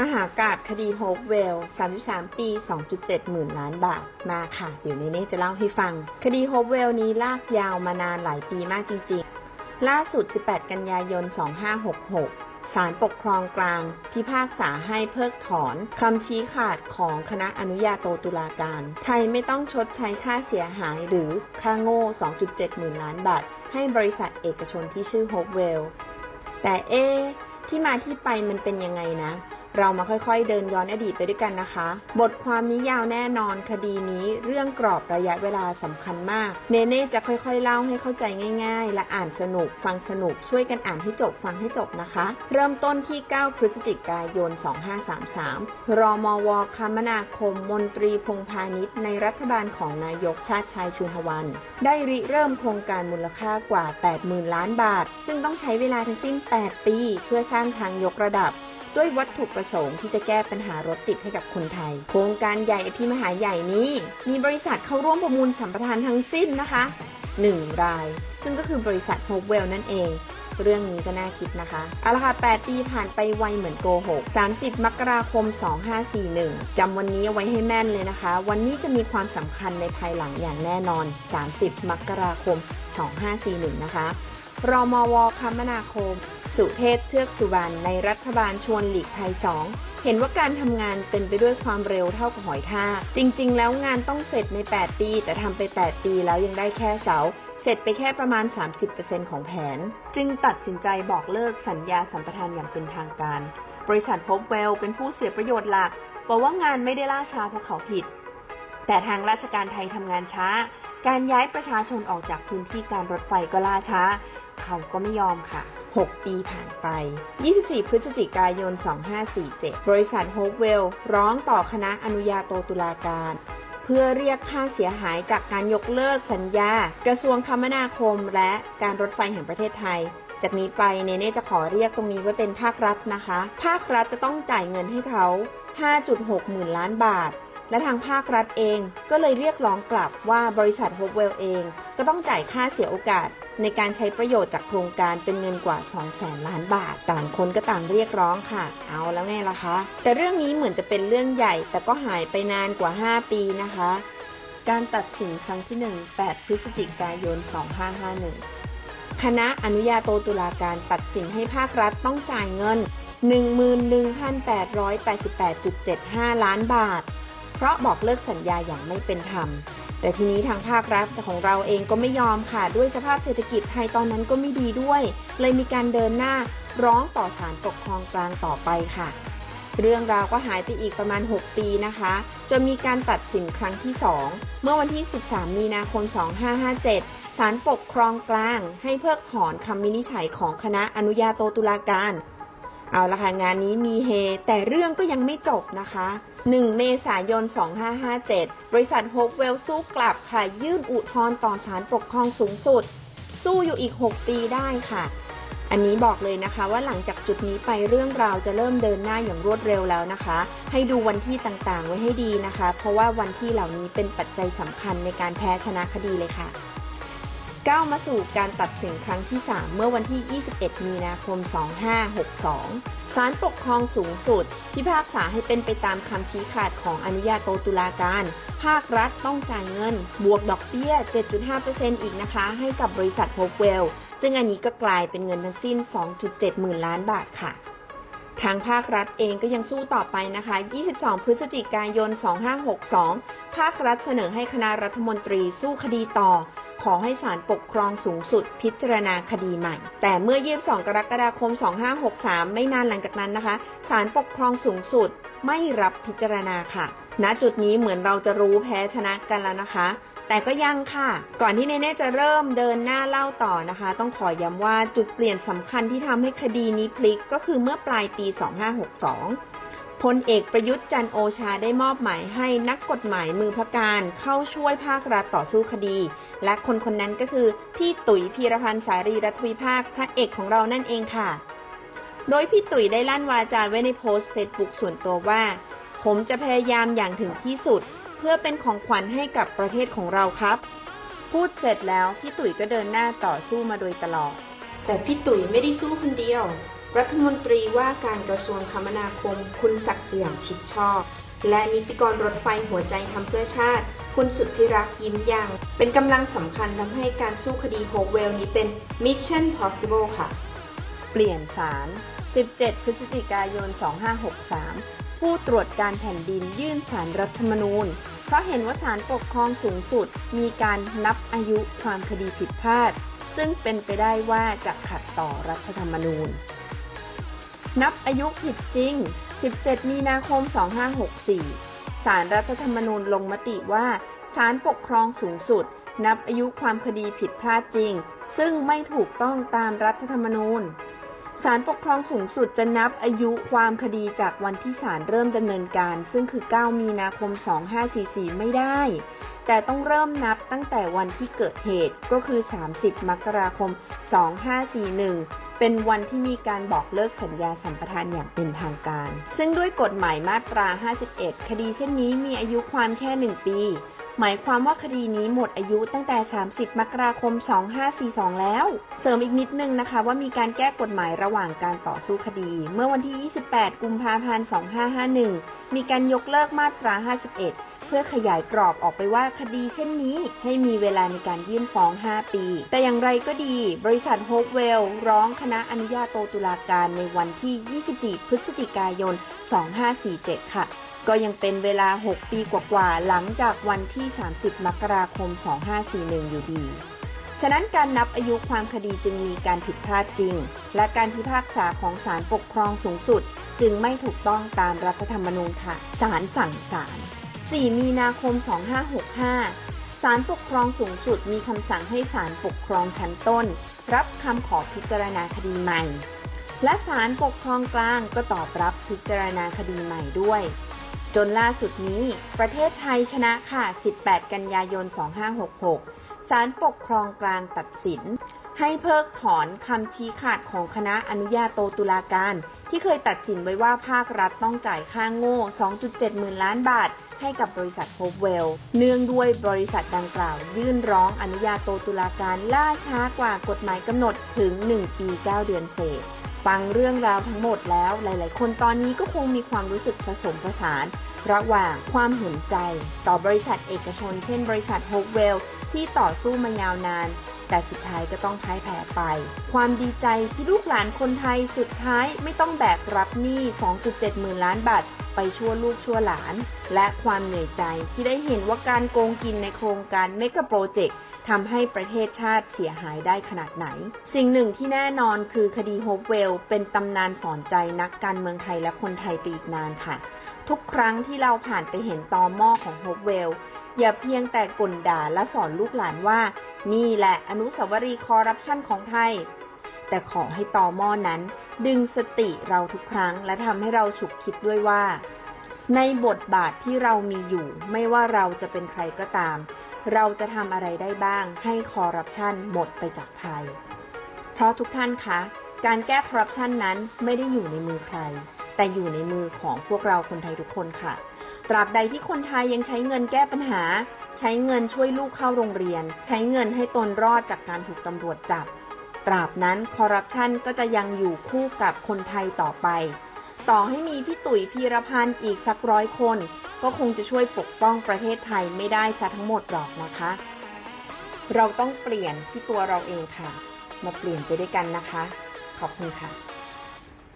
มหากาบคดีโฮปเวล 33 ปี 2.7 หมื่นล้านบาท มาค่ะ เดี๋ยวเนเน่จะเล่าให้ฟัง คดีโฮปเวลนี้ลากยาวมานานหลายปีมากจริงๆ ล่าสุด 18 กันยายน 2566 ศาลปกครองกลาง พิพากษาให้เพิกถอนคำชี้ขาดของคณะอนุญาโตตุลาการ ไทยไม่ต้องชดใช้ค่าเสียหายหรือค่าโง่ 2.7 หมื่นล้านบาท ให้บริษัทเอกชนที่ชื่อโฮปเวล แต่เอ๊ะที่มาที่ไปมันเป็นยังไงนะ เรามาค่อยๆ เดินย้อนอดีตไปด้วยกันนะคะ บทความนี้ยาวแน่นอนคดีนี้เรื่องกรอบระยะเวลาสำคัญมาก เนเน่จะค่อยๆ เล่าให้เข้าใจง่าย ๆ และอ่านสนุกฟังสนุกช่วยกันอ่านให้จบฟังให้จบนะคะ เริ่มต้นที่ 9 พฤศจิกายน 2533รมวคมนาคม มนตรีพงพาณิชย์ในรัฐบาลของนายกชาติชายชุนทวัน ได้ริเริ่มโครงการมูลค่ากว่า 80,000 ล้านบาท ซึ่งต้องใช้เวลาทั้งสิ้น 8 ปี เพื่อสร้างทางยกระดับ ด้วยวัตถุประสงค์ที่จะแก้ปัญหารถติดให้กับคนไทย โครงการใหญ่อภิมหาใหญ่นี้ มีบริษัทเข้าร่วมประมูลสัมปทานทั้งสิ้นนะคะ 1 ราย ซึ่งก็คือบริษัทโฮเวลนั่นเองเรื่องนี้ก็น่าคิดนะคะเอาละค่ะ 8 ปีผ่านไปไวเหมือนโกหก 30 มกราคม 2541 จำวันนี้เอาไว้ให้แม่นเลยนะคะ วันนี้จะมีความสำคัญในภายหลังอย่างแน่นอน 30 มกราคม 2541 นะคะ รมวคมนาคม สุเทพเทือกสุบรรณในรัฐบาลชวนหลีกไทยสองเห็นว่าการทำงานเป็นไปด้วยความเร็วเท่ากับหอยทากจริง ๆ แล้วงานต้องเสร็จใน 8 ปี แต่ทำไป 8 ปีแล้วยังได้แค่เสา เสร็จไปแค่ประมาณ 30%ของแผน จึงตัดสินใจบอกเลิกสัญญาสัมปทานอย่างเป็นทางการ บริษัทพบเวลเป็นผู้เสียประโยชน์หลักบอกว่างานไม่ได้ล่าช้าเพราะเขาผิด แต่ทางราชการไทยทำงานช้า การย้ายประชาชนออกจากพื้นที่การรถไฟก็ล่าช้า เขาก็ไม่ยอมค่ะ 6 ปีผ่านไป 24 พฤศจิกายน 2547 บริษัทโฮปเวลร้องต่อคณะอนุญาโตตุลาการเพื่อเรียกค่าเสียหายจากการยกเลิกสัญญา กระทรวงคมนาคมและการรถไฟแห่งประเทศไทย จากนี้ไปเนเน่จะขอเรียกตรงนี้ว่าเป็นภาครัฐนะคะ ภาครัฐจะต้องจ่ายเงินให้เขา 5.6 หมื่นล้านบาท และทางภาครัฐเองก็เลยเรียกร้องกลับว่าบริษัทโฮปเวลเอง ก็ต้องจ่ายค่าเสียโอกาส ในการใช้ประโยชน์จากโครงการเป็นเงินกว่า2แสนล้านบาท ต่างคนก็ต่างเรียกร้องค่ะ เอาแล้วไงล่ะคะ แต่เรื่องนี้เหมือนจะเป็นเรื่องใหญ่ แต่ก็หายไปนานกว่า 5 ปีนะคะ การตัดสินครั้งที่ 1 8 พฤศจิกายน 2551 คณะอนุญาโตตุลาการตัดสินให้ภาครัฐต้องจ่ายเงิน 11,888.75 ล้านบาท เพราะบอกเลิกสัญญาอย่างไม่เป็นธรรม แต่ทีนี้ทางภาครัฐของเราเองก็ไม่ยอมค่ะ ด้วยสภาพเศรษฐกิจไทยตอนนั้นก็ไม่ดีด้วย เลยมีการเดินหน้าร้องต่อศาลปกครองกลางต่อไปค่ะ เรื่องราวก็หายไปอีกประมาณ 6 ปีนะคะ จนมีการตัดสินครั้งที่ 2 เมื่อวันที่ 13 มีนาคม 2557ศาลปกครองกลาง ให้เพิกถอนคำวินิจฉัยของคณะอนุญาโตตุลาการ เอาละค่ะงานนี้มีเฮ แต่เรื่องก็ยังไม่จบนะคะ 1 เมษายน 2557 บริษัทโฮปเวลสู้กลับค่ะ ยื่นอุทธรณ์ต่อศาลปกครองสูงสุด สู้อยู่อีก 6 ปีได้ค่ะ อันนี้บอกเลยนะคะว่าหลังจากจุดนี้ไปเรื่องราวจะเริ่มเดินหน้าอย่างรวดเร็วแล้วนะคะ ให้ดูวันที่ต่างๆ ไว้ให้ดีนะคะ เพราะว่าวันที่เหล่านี้เป็นปัจจัยสำคัญในการแพ้ชนะคดีเลยค่ะ ก้าวมาสู่การตัดสินครั้งที่ 3 เมื่อวันที่ 21 มีนาคม 2562 ศาลปกครองสูงสุด พิพากษาให้เป็นไปตามคำชี้ขาดของอนุญาโตตุลาการ ภาครัฐต้องจ่ายเงิน บวกดอกเบี้ย 7.5%อีกนะคะ ให้กับบริษัทโฮเวล ซึ่งอันนี้ก็กลายเป็นเงินทั้งสิ้น 2.7 หมื่นล้านบาทค่ะทางภาครัฐเองก็ยังสู้ต่อไปนะคะ 22 พฤศจิกายน 2562 ภาครัฐเสนอให้คณะรัฐมนตรีสู้คดีต่อ อให้ศาลปกครองสูงสุดพิจารณาคดีใหม่ แต่เมื่อ 22 กรกฎาคม 2563 ไม่นานหลังจากนั้นนะคะศาลปกครองสูงสุดไม่รับพิจารณาค่ะ ณ จุดนี้เหมือนเราจะรู้แพ้ชนะกันแล้วนะคะแต่ก็ยังค่ะ ก่อนที่เนเน่จะเริ่มเดินหน้าเล่าต่อนะคะ ต้องขอย้ำว่าจุดเปลี่ยนสำคัญที่ทำให้คดีนี้พลิกก็คือเมื่อปลายปี 2562 พลเอกประยุทธ์จันโอชาได้มอบหมายให้นักกฎหมายมือพการเข้าช่วยภาครัฐต่อสู้คดี และคนคนนั้นก็คือพี่ตุ๋ยพีรพันธ์สารีรัฐวิภาคพระเอกของเรานั่นเองค่ะ โดยพี่ตุ๋ยได้ลั่นวาจาไว้ในโพสต์เฟซบุ๊กส่วนตัวว่า ผมจะพยายามอย่างถึงที่สุด เพื่อเป็นของขวัญให้กับประเทศของเราครับ พูดเสร็จแล้วพี่ตุ๋ยก็เดินหน้าต่อสู้มาโดยตลอด แต่พี่ตุ๋ยไม่ได้สู้คนเดียว รัฐมนตรีว่าการกระทรวงคมนาคม คุณศักดิ์สยามชิดชอบ และนิติกรรถไฟหัวใจทำเพื่อชาติ คุณสุทธิรักษ์ยิ้มยัง เป็นกำลังสำคัญทำให้การสู้คดีโฮเวลนี้เป็น Mission Possible ค่ะ เปลี่ยนศาล17 พฤศจิกายน 2563 ผู้ตรวจการแผ่นดินยื่นสารรัฐธรรมนูญ เพราะเห็นว่าศาลปกครองสูงสุด มีการนับอายุความคดีผิดพลาด ซึ่งเป็นไปได้ว่าจะขัดต่อรัฐธรรมนูญ นับอายุผิดจริง 17 มีนาคม 2564ศาลรัฐธรรมนูญลงมติว่าศาลปกครองสูงสุด นับอายุความคดีผิดพลาดจริง ซึ่งไม่ถูกต้องตามรัฐธรรมนูญศาลปกครองสูงสุดจะนับอายุความคดีจากวันที่ศาลเริ่มดำเนินการ ซึ่งคือ 9 มีนาคม 2544 ไม่ได้ แต่ต้องเริ่มนับตั้งแต่วันที่เกิดเหตุก็คือ 30 มกราคม 2541 เป็นวันที่มีการบอกเลิกสัญญาสัมปทานอย่างเป็นทางการ ซึ่งด้วยกฎหมายมาตรา 51 คดีเช่นนี้มีอายุความแค่ 1 ปี หมายความว่าคดีนี้หมดอายุตั้งแต่ 30 มกราคม 2542 แล้ว เสริมอีกนิดนึงนะคะว่ามีการแก้กฎหมายระหว่างการต่อสู้คดี เมื่อวันที่ 28 กุมภาพันธ์ 2551 มีการยกเลิกมาตรา 51 เพื่อขยายกรอบออกไปว่าคดีเช่นนี้ให้มีเวลาในการยื่นฟ้อง 5 ปี แต่อย่างไรก็ดี บริษัทโฮปเวลร้องคณะอนุญาโตตุลาการในวันที่ 24 พฤศจิกายน 2547 ค่ะ ก็ยังเป็นเวลา 6 ปีกว่าๆ หลังจากวันที่ 30 มกราคม 2541 อยู่ดีฉะนั้นการนับอายุความคดีจึงมีการผิดพลาดจริง และการพิพากษาของศาลปกครองสูงสุด จึงไม่ถูกต้องตามรัฐธรรมนูญค่ะศาลสั่งศาล 4 มีนาคม 2565 ศาลปกครองสูงสุดมีคำสั่งให้ศาลปกครองชั้นต้น รับคำขอพิจารณาคดีใหม่ และศาลปกครองกลางก็ตอบรับพิจารณาคดีใหม่ด้วย จนล่าสุดนี้ ประเทศไทยชนะค่ะ 18 กันยายน 2566 ศาลปกครองกลางตัดสิน ให้เพิกถอนคำชี้ขาดของคณะอนุญาโตตุลาการ ที่เคยตัดสินไว้ว่าภาครัฐต้องจ่ายค่างโง่ 2.7หมื่นล้านบาท ให้กับบริษัทโฮปเวล เนื่องด้วยบริษัทดังกล่าว ยื่นร้องอนุญาโตตุลาการล่าช้ากว่ากฎหมายกำหนดถึง 1 ปี 9 เดือนเศษ ฟังเรื่องราวทั้งหมดแล้วหลาย ๆ คนตอนนี้ก็คงมีความรู้สึกผสมผสาน ระหว่างความเห็นใจ ต่อบริษัทเอกชน เช่นบริษัทโฮปเวลที่ต่อสู้มายาวนานแต่สุดท้ายก็ต้องพ่ายแพ้ไป ความดีใจที่ลูกหลานคนไทยสุดท้ายไม่ต้องแบกรับหนี้ 2.7 หมื่นล้านบาท ไปชั่วลูกชั่วหลาน และความเหนื่อยใจที่ได้เห็นว่าการโกงกินในโครงการเมกะโปรเจกต์ทำให้ประเทศชาติเสียหายได้ขนาดไหน สิ่งหนึ่งที่แน่นอนคือคดีโฮปเวลเป็นตำนานสอนใจนักการเมืองไทยและคนไทยไปอีกนานค่ะ ทุกครั้งที่เราผ่านไปเห็นตอหม้อของโฮปเวลอย่าเพียงแต่กลด่าและสอนลูกหลานว่า นี่แหละอนุสาวรีย์คอร์รัปชันของไทย แต่ขอให้ตอหม้อนั้น ดึงสติเราทุกครั้ง และทำให้เราฉุกคิดด้วยว่า ในบทบาทที่เรามีอยู่ ไม่ว่าเราจะเป็นใครก็ตาม เราจะทำอะไรได้บ้าง ให้คอร์รัปชันหมดไปจากไทย เพราะทุกท่านคะ การแก้คอร์รัปชันนั้นไม่ได้อยู่ในมือใคร แต่อยู่ในมือของพวกเราคนไทยทุกคนค่ะตราบใดที่คนไทยยังใช้เงินแก้ปัญหา ใช้เงินช่วยลูกเข้าโรงเรียน ใช้เงินให้ตนรอดจากการถูกตำรวจจับ ตราบนั้นคอร์รัปชันก็จะยังอยู่คู่กับคนไทยต่อไป ต่อให้มีพี่ตุ๋ยพีรพันธ์อีกสักร้อยคน ก็คงจะช่วยปกป้องประเทศไทยไม่ได้ซะทั้งหมดหรอกนะคะ เราต้องเปลี่ยนที่ตัวเราเองค่ะ มาเปลี่ยนไปด้วยกันนะคะ ขอบคุณค่ะ